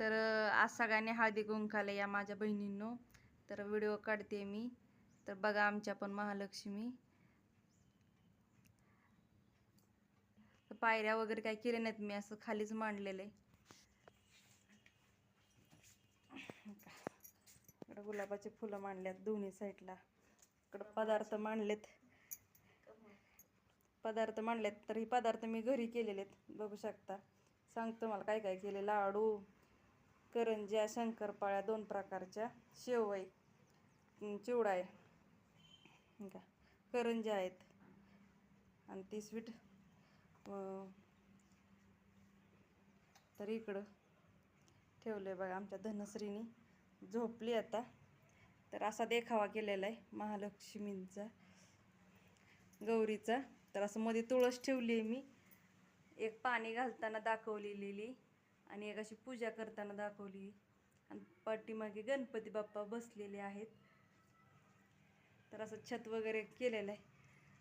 तर आज सगळ्यांनी हळदी कुंकाला या माझ्या बहिणींनो. तर व्हिडिओ काढते मी. तर बघा आमच्या पण महालक्ष्मी. पायऱ्या वगैरे काय केले नाहीत मी असं खालीच मांडलेलं आहे. इकडं गुलाबाचे फुलं मांडल्यात दोन्ही साईडला. इकडं पदार्थ मांडलेत. पदार्थ मांडलेत. तर हे पदार्थ मी घरी केलेले आहेत बघू शकता. सांगतो मला काय काय केले. लाडू. करंज्या शंकरपाळ्या दोन प्रकारच्या शेव आहे चिवडा आहे. का? करंज्या आहेत. आणि ती स्वीट तर इकडं ठेवलं आहे बघा आमच्या धनश्रीनी. झोपली आता. तर असा देखावा केलेला आहे महालक्ष्मींचा गौरीचा. तर असं मध्ये तुळस ठेवली आहे मी. एक पाणी घालताना दाखवलेली. आणि एक अशी पूजा करताना दाखवली. आणि पाठीमागे गणपती बाप्पा बसलेले आहेत. तर असं छत वगैरे केलेलं आहे.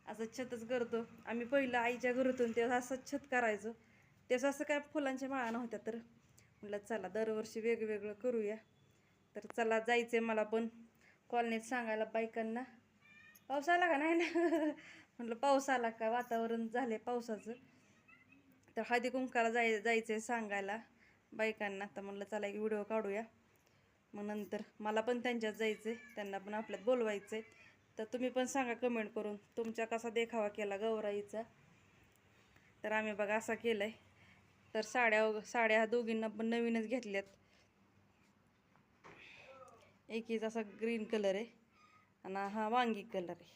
असं छतच करतो. आम्ही पहिलं आईच्या घरातून तेव्हा असं छत करायचो. तेव्हा असं काय फुलांच्या माळा नव्हत्या तर. म्हटलं चला दरवर्षी वेगवेगळं करूया. तर चला जायचं मला पण कॉलनीत सांगायला बायकांना. पाऊस आला का? नाही ना. म्हटलं पाऊस आला का? वातावरण झालं आहे पावसाचं. तर हळदी कुंकाला जाय जायचं आहे सांगायला. बायकांना तर म्हणलं चला एक व्हिडिओ काढूया. मग नंतर मला पण त्यांच्यात जायचं आहे त्यांना पण आपल्यात बोलवायचं आहे तर तुम्ही पण सांगा कमेंट करून तुमच्या कसा देखावा केला गौराईचा? तर आम्ही बघा असा केला आहे तर साड्या साड्या ह्या दोघींना पण नवीनच घेतल्यात. एकीच असा ग्रीन कलर आहे आणि हा वांगी कलर आहे.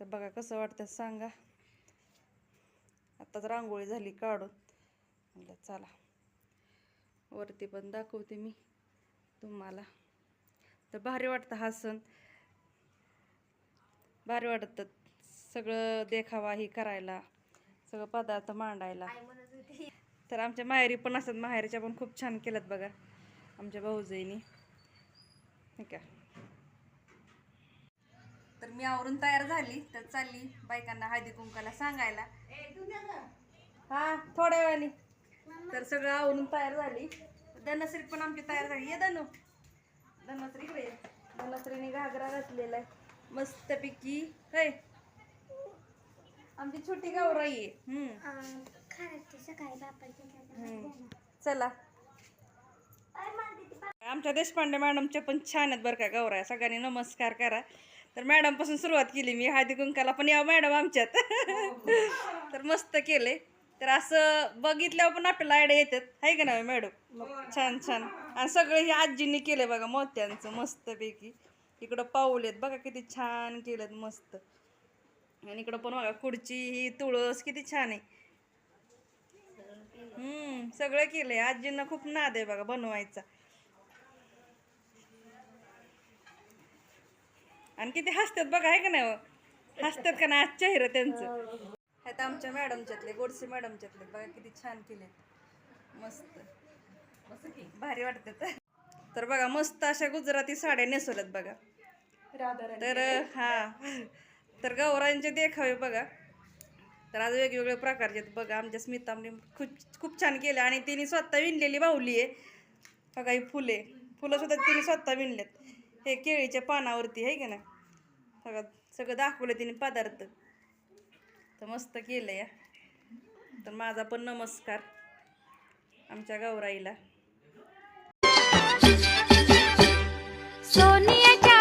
तर बघा कसं वाटतं सांगा. आत्ताच रांगोळी झाली काढून. चला. वरती पण दाखवते मी तुम्हाला. तर भारी वाटतं हा सण. भारी वाटतं सगळं देखावा ही करायला सगळं पदार्थ मांडायला. तर आमच्या माहेरी पण असतात. माहेरच्या पण खूप छान केल्यात बघा आमच्या भाऊजाईनी. ठीक का? तर मी आवरून तयार झाली. तर चालली बायकांना हळदी कुंकाला सांगायला. हा थोड्या वेळाने. तर सगळं आवरून तयार झाली. धनश्री पण आमची तयार झाली. ये धनु. धनश्री इकडे. धनश्रीने घागरा घातलेला आहे. मस्तपैकी. है आमची छोटी गावराई आहे. चला. आमच्या देशपांडे मॅडमच्या पण छान आहेत बरं का गौराया सगळ्यांनी नमस्कार करा. तर मॅडमपासून सुरुवात केली मी. हळदी कुंकाला पण या मॅडम आमच्यात. तर मस्त केले. तर असं बघितल्यावर पण आपल्याला आयडिया येतात. आहे का नाही मॅडम छान छान. आणि सगळं हे आजींनी केले बघा मोत्यांचं मस्तपैकी. इकडं पाऊल आहेत बघा किती छान केलेत मस्त. आणि इकडं पण बघा खुर्ची ही तुळस किती छान आहे. हम्म सगळं केलंय. आजींना खूप नाद आहे बघा बनवायचा. आणि किती हसतात बघा आहे का नाही हो? हसतात का नाही? आज चेहरा त्यांचं. ह्यात आमच्या मॅडमच्यातले गोडसे मॅडमच्यातले. बघा किती छान केले मस्त. भारी वाटतात. तर बघा मस्त अशा गुजराती साड्या नेसवल्यात बघा. तर हा. तर गौरांचे देखावे बघा. तर आज वेगवेगळ्या प्रकारचे आहेत. बघा आमच्या स्मितामने खूप खूप छान केले आणि तिने स्वतः विणलेली बाहुली आहे. बघा ही फुले. फुलं सुद्धा तिने स्वतः विणलेत. हे केळीच्या पानावरती आहे का ना बघा सगळं दाखवलं तिने पदार्थ. तर मस्त केलं या तर माझा पण नमस्कार आमच्या गौराईला. सोनियाच्या